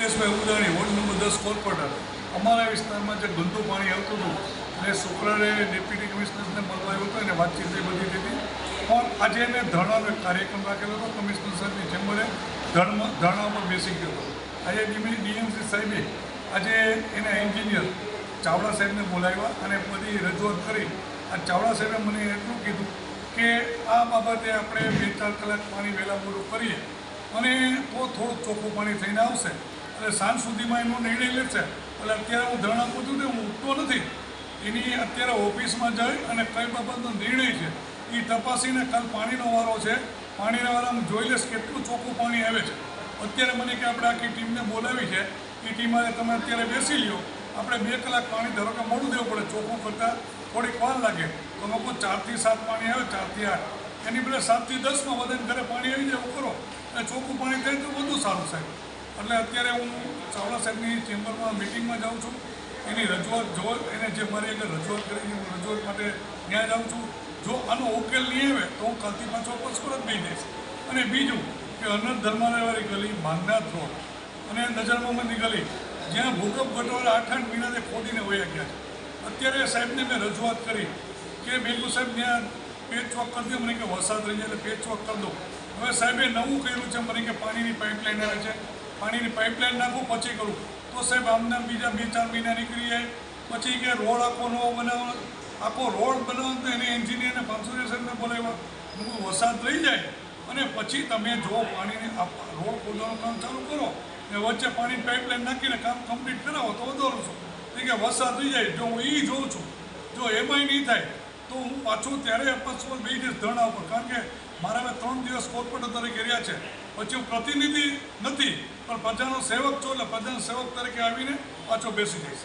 Hiteshbhai Udani ward number દસ કોલપાટા અમારા વિસ્તારમાં જે ગંદુ પાણી આવતું હતું, અને શુક્રવારે ડેપ્યુટી કમિશનરને મળવા આવ્યો હતો અને વાતચીત એ બધી હતી પણ આજે એને ધરણાનો કાર્યક્રમ રાખેલો હતો, કમિશનર સાહેબની ચેમ્બરે ધરણા ધરણા ઉપર બેસી ગયો હતો. આજે ડીએમસી સાહેબે આજે એના એન્જિનિયર ચાવડા સાહેબને બોલાવ્યા અને બધી રજૂઆત કરી. અને ચાવડા સાહેબે મને એટલું કીધું કે આ બાબતે આપણે બે ચાર કલાક પાણી વહેલા મોડું કરીએ અને તો થોડુંક ચોખ્ખું પાણી થઈને આવશે. એટલે સાંજ સુધીમાં એનો નિર્ણય લેશે એટલે અત્યારે હું ધરણા પૂછું ને હું ઉઠતો નથી. એની અત્યારે ઓફિસમાં જઈ અને કઈ બાબતનો નિર્ણય છે, એ તપાસીને કાલ પાણીનો વારો છે. પાણીના વારામાં જોઈ લઈશ કેટલું ચોખ્ખું પાણી આવે છે. અત્યારે મને કે આપણે આખી ટીમને બોલાવી છે. એ ટીમમાં તમે અત્યારે બેસી લ્યો. આપણે બે કલાક પાણી ધારો કે મોડું દેવું પડે, ચોખ્ખું કરતાં થોડીક વાર લાગે. તો લોકો ચારથી સાત પાણી આવે, ચારથી આઠ. એની બદલે સાતથી દસમાં બધાને ઘરે પાણી આવી જાય, એવું કરો. અને ચોખ્ખું પાણી થાય તો વધુ સારું સાહેબ. એટલે અત્યારે હું ચાવડા સાહેબની ચેમ્બરમાં મિટિંગમાં જાઉં છું. એની રજૂઆત જો એને જે મારી એટલે રજૂઆત કરી હું રજૂઆત માટે ત્યાં જાઉં છું. જો આનો ઉકેલ નહીં આવે, તો હું કાલથી પાછો પસપરત બી જઈશ. અને બીજું કે અનંત ધર્માલયવાળી ગલી માંગનાથ રોડ. અને નજર મોહમ્મદની ગલી, જ્યાં ભૂકંપ ગટવાળા આઠ આઠ મહિનાથી ખોદીને વયા ગયા છે. અત્યારે સાહેબને મેં રજૂઆત કરી કે બિલકુલ સાહેબ, ત્યાં પેજ ચોક કરી દો, મને કે વરસાદ રહી જાય એટલે પેચ ચોક કરી દો. હવે સાહેબે નવું કર્યું છે, મને કે પાણીની પાઇપલાઇન આવે છે. પાણીની પાઇપલાઇન નાખું, પછી કરું. તો સાહેબ, આમને આમ બીજા બે ચાર મહિના નીકળી જાય પછી કે રોડ આખો નવો બનાવવાનો. આખો રોડ બનાવવાનો તો એને એન્જિનિયરને પાંચસો સાહેબને બોલાવ્યા. હું વરસાદ રહી જાય અને પછી તમે જો પાણીને રોડ ખોદવાનું કામ ચાલુ કરો ને વચ્ચે પાણી પાઇપલાઇન નાખીને કામ કમ્પ્લીટ કરાવો તો વધારો છો તો કે વરસાદ થઈ જાય, જો હું એ જોઉં છું. જો એમાંય નહીં થાય, તો હું પાછું ત્યારે પાછું બે દિવસ ધરણા ઉપર. કારણ કે મારા હવે ત્રણ દિવસ કોર્પોરેટર તરીકે રહ્યા છે. પછી હું પ્રતિનિધિ નથી. પણ પ્રજાનો સેવક છું એટલે પ્રજાનો સેવક તરીકે આવીને પાછો બેસી જઈશ.